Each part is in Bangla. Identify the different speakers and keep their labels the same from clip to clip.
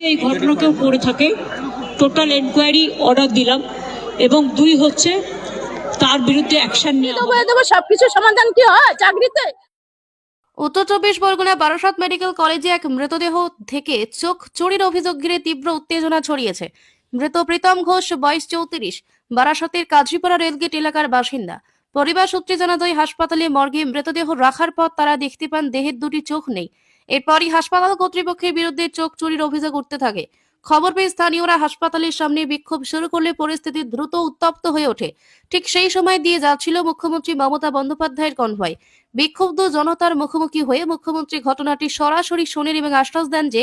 Speaker 1: এই ঘটনা কেউ করে থাকে। টোটাল এনকোয়ারি অর্ডার দিলাম এবং দুই হচ্ছে তার বিরুদ্ধে অ্যাকশন নেওয়া
Speaker 2: সবকিছু সমাধান কি হয় চাকরিতে?
Speaker 3: উত্তর চব্বিশ পরগনা বারাসাত মেডিকেল কলেজে এক মৃতদেহ থেকে চোখ চুরির অভিযোগ ঘিরে তীব্র উত্তেজনা ছড়িয়েছে। মৃত প্রীতম ঘোষ বয়স চৌত্রিশ বারাসতের কাজীপাড়া রেলগেট এলাকার বাসিন্দা। পরিবার সূত্রে জানা যায়, হাসপাতালে মর্গে মৃতদেহ রাখার পর তারা দেখতে পান দেহের দুটি চোখ নেই। এরপরই হাসপাতাল কর্তৃপক্ষের বিরুদ্ধে চোখ চুরির অভিযোগ উঠতে থাকে। খবর পেয়ে স্থানীয়রা হাসপাতালের সামনে বিক্ষোভ শুরু করলে পরিস্থিতি দ্রুত উত্তপ্ত হয়ে ওঠে। ঠিক সেই সময় দিয়ে যাচ্ছিল মুখ্যমন্ত্রী মমতা বন্দ্যোপাধ্যায়ের কনভয়। বিক্ষুব্ধ জনতার মুখোমুখি হয়ে মুখ্যমন্ত্রী ঘটনাটি সরাসরি শোনেন এবং আশ্বাস দেন যে,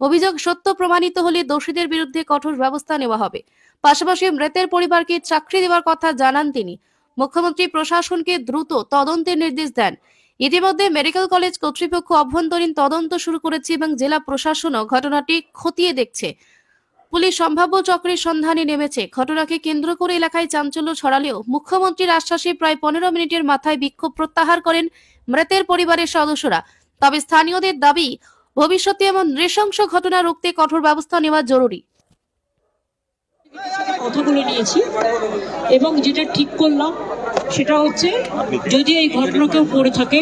Speaker 3: অভিযোগ সত্য প্রমাণিত হলে দোষীদের বিরুদ্ধে কঠোর ব্যবস্থা নেওয়া হবে। পাশাপাশি মৃতের পরিবারকে চাকরি দেওয়ার কথা জানান তিনি। মুখ্যমন্ত্রী প্রশাসনকে দ্রুত তদন্তের নির্দেশ দেন। ইতিমধ্যে মেডিকেল কলেজ কর্তৃপক্ষ অভ্যন্তরীণ তদন্ত শুরু করেছে এবং জেলা প্রশাসনও ঘটনাটি খতিয়ে দেখছে। পুলিশ সম্ভাব্য চক্রের সন্ধানে নেমেছে। ঘটনাকে কেন্দ্র করে এলাকায় চাঞ্চল্য ছড়ালেও মুখ্যমন্ত্রীর আশ্বাসে প্রায় পনেরো মিনিটের মাথায় বিক্ষোভ প্রত্যাহার করেন মৃতের পরিবারের সদস্যরা। তবে স্থানীয়দের দাবি, ভবিষ্যতে এমন নৃশংস ঘটনা রুখতে কঠোর ব্যবস্থা নেওয়া জরুরি।
Speaker 1: কথা বলে নিয়েছি এবং যেটা ঠিক করলাম সেটা হচ্ছে যদি এই ঘটনা কেউ পড়ে থাকে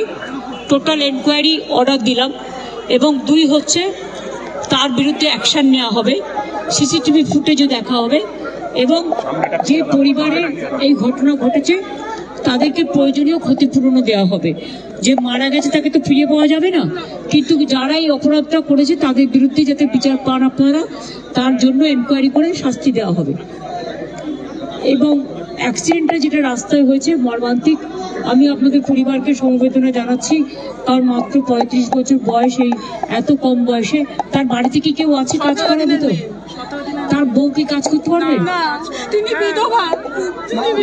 Speaker 1: টোটাল এনকোয়ারি অর্ডার দিলাম এবং দুই হচ্ছে তার বিরুদ্ধে অ্যাকশান নেওয়া হবে সিসিটিভি ফুটেজও দেখা হবে এবং যে পরিবারের এই ঘটনা ঘটেছে তাদেরকে প্রয়োজনীয় ক্ষতিপূরণও দেওয়া হবে। যে মারা গেছে তাকে তো ফিরে পাওয়া যাবে না। কিন্তু যারা এই অপরাধটা করেছে তাদের বিরুদ্ধে যাতে বিচার পান আপনারা, তার জন্য এনকোয়ারি করে শাস্তি দেওয়া হবে। এবং অ্যাক্সিডেন্টটা যেটা রাস্তায় হয়েছে, মর্মান্তিক, আমি আপনাদের পরিবারকে সমবেদনা জানাচ্ছি, কারণ মাত্র পঁয়ত্রিশ বছর বয়স, এই এত কম বয়সে। তার বাড়িতে কি কেউ আছে কাজ করাবে তো? তার বউ কি কাজ করতে পারবে?
Speaker 2: তিনি বিধবা।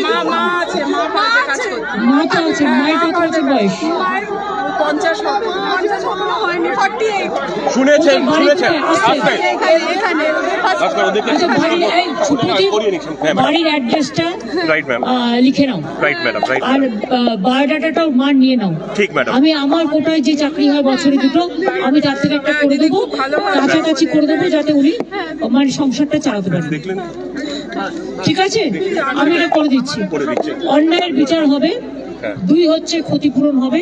Speaker 2: মা মা আছে মা কাজ
Speaker 1: মা তো আছে মায়ের কত বছর বয়স।
Speaker 2: পঞ্চাশ হবে। পঞ্চাশ হয়নি ফর্টি এইট
Speaker 4: শুনেছেন। শুনেছেন
Speaker 2: এখানে।
Speaker 1: বাড়ির
Speaker 4: হ্যাঁ
Speaker 1: বাড়ির অ্যাড্রেসটা
Speaker 4: রাইট ম্যাম
Speaker 1: লিখে নাও।
Speaker 4: রাইট ম্যাডাম রাইট
Speaker 1: আর বায়োডাটাটাও মা নিয়ে নাও।
Speaker 4: ঠিক ম্যাডাম
Speaker 1: আমি আমার কোটায় যে চাকরি হয় বছরে দুটো আমি তার থেকে একটা করে দেবো কাছাকাছি করে দেবো যাতে উনি মানে সংসারটা চালাতে পারেন ঠিক আছে? আমি এটা করে দিচ্ছি। অন্যায়ের বিচার হবে
Speaker 4: হ্যাঁ।
Speaker 1: দুই হচ্ছে ক্ষতিপূরণ হবে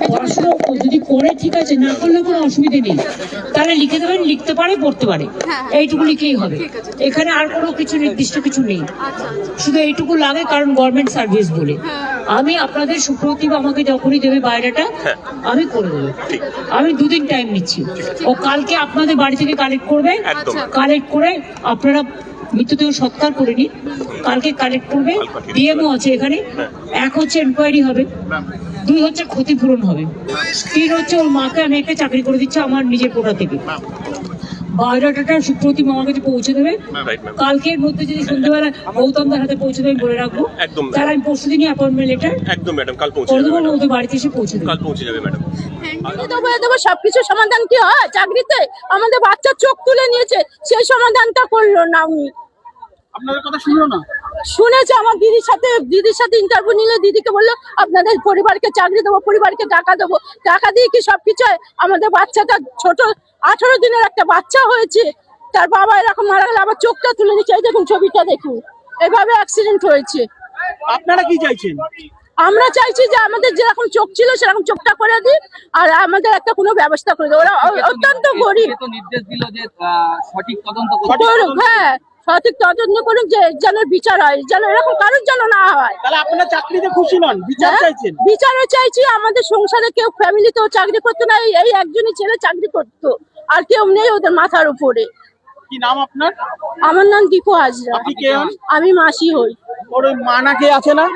Speaker 1: পড়াশোনা যদি করে ঠিক আছে না করলে কোনো অসুবিধা নেই। তাহলে লিখে দেবেন লিখতে পারে পড়তে পারে। এইটুকু লিখেই হবে। এখানে আর কোনো কিছু নির্দিষ্ট কিছু নেই। শুধু এইটুকু লাগে কারণ গভর্নমেন্ট সার্ভিস বলে। আমি আপনাদের সুপ্রতিভ আমাকে যখনই দেবে বাইরেটা আমি করে দেবো। আমি দুদিন টাইম নিচ্ছি। ও কালকে আপনাদের বাড়ি থেকে কালেক্ট করবে। কালেক্ট করে আপনারা মৃতদেহ সৎকার করে নিন। কালকে কালেক্ট করবে। ডিএমও আছে এখানে। এক হচ্ছে এনকোয়ারি হবে। দুই হচ্ছে ক্ষতিপূরণ হবে। তিন হচ্ছে ওর মাকে আমি একটা চাকরি করে দিচ্ছি আমার নিজের কোটা থেকে। বায়োডাটাটা সুপ্রতিম আমার কাছে পৌঁছে দেবে। কালকের মধ্যে যদি সন্ধ্যেবেলা গৌতমদার হাতে পৌঁছে দেবে বলে রাখব।
Speaker 4: একদম।
Speaker 1: তাহলে আমি পরশু দিনই অ্যাপয়েন্টমেন্ট লেটার
Speaker 4: একদম ম্যাডাম কাল পৌঁছে যাবে
Speaker 1: দেবো ওদের বাড়িতে এসে পৌঁছে দেবে।
Speaker 4: কাল পৌঁছে যাবে ম্যাডাম
Speaker 2: দেবো দেবো সবকিছু সমাধান কি হয়? চাকরিতে আমাদের বাচ্চা চোখ তুলে নিয়েছে সেই সমাধানটা করল না উনি।
Speaker 5: আপনাদের কথা শুনলো না?
Speaker 2: শুনেছে আমার দিদির সাথে দিদির সাথে ইন্টারভিউ নিলে দিদিকে বলল আপনাদের পরিবারকে চাকরি দেবো পরিবারকে টাকা দেবো। টাকা দিয়ে কি সবকিছু হয়? আমাদের বাচ্চাটা ছোট আঠারো দিনের একটা বাচ্চা হয়েছে। তার বাবা এরকম মারা গেলে আবার চোখটা তুলে নিচ্ছে। এই দেখুন ছবিটা দেখুন। এভাবে অ্যাক্সিডেন্ট হয়েছে।
Speaker 5: আপনারা কি চাইছেন?
Speaker 2: আমরা চাইছি যে আমাদের যেরকম চোখ ছিল সেরকম চোখটা করে দিই আর আমাদের একটা কোনো ব্যবস্থা করে দিই ওরা অত্যন্ত গরিব।
Speaker 6: নির্দেশ দিল যে সঠিক তদন্ত
Speaker 2: হ্যাঁ। সঠিক তদন্ত করুক যে যেন বিচার হয় যেন এরকম কারোর যেন না হয়।
Speaker 5: তাহলে আপনারা চাকরিতে খুশি নন বিচার
Speaker 2: হ্যাঁ?
Speaker 5: চাইছেন?
Speaker 2: বিচারও চাইছি আমাদের সংসারে কেউ ফ্যামিলিতেও চাকরি করতো না এই- একজনই ছেলে চাকরি করতো আর কেউ নেই ওদের মাথার উপরে।
Speaker 5: কি নাম আপনার?
Speaker 2: আমার নাম দীপু হাজরা। আমি মাসি হই।
Speaker 5: ওর ওই মা না কে আছে না?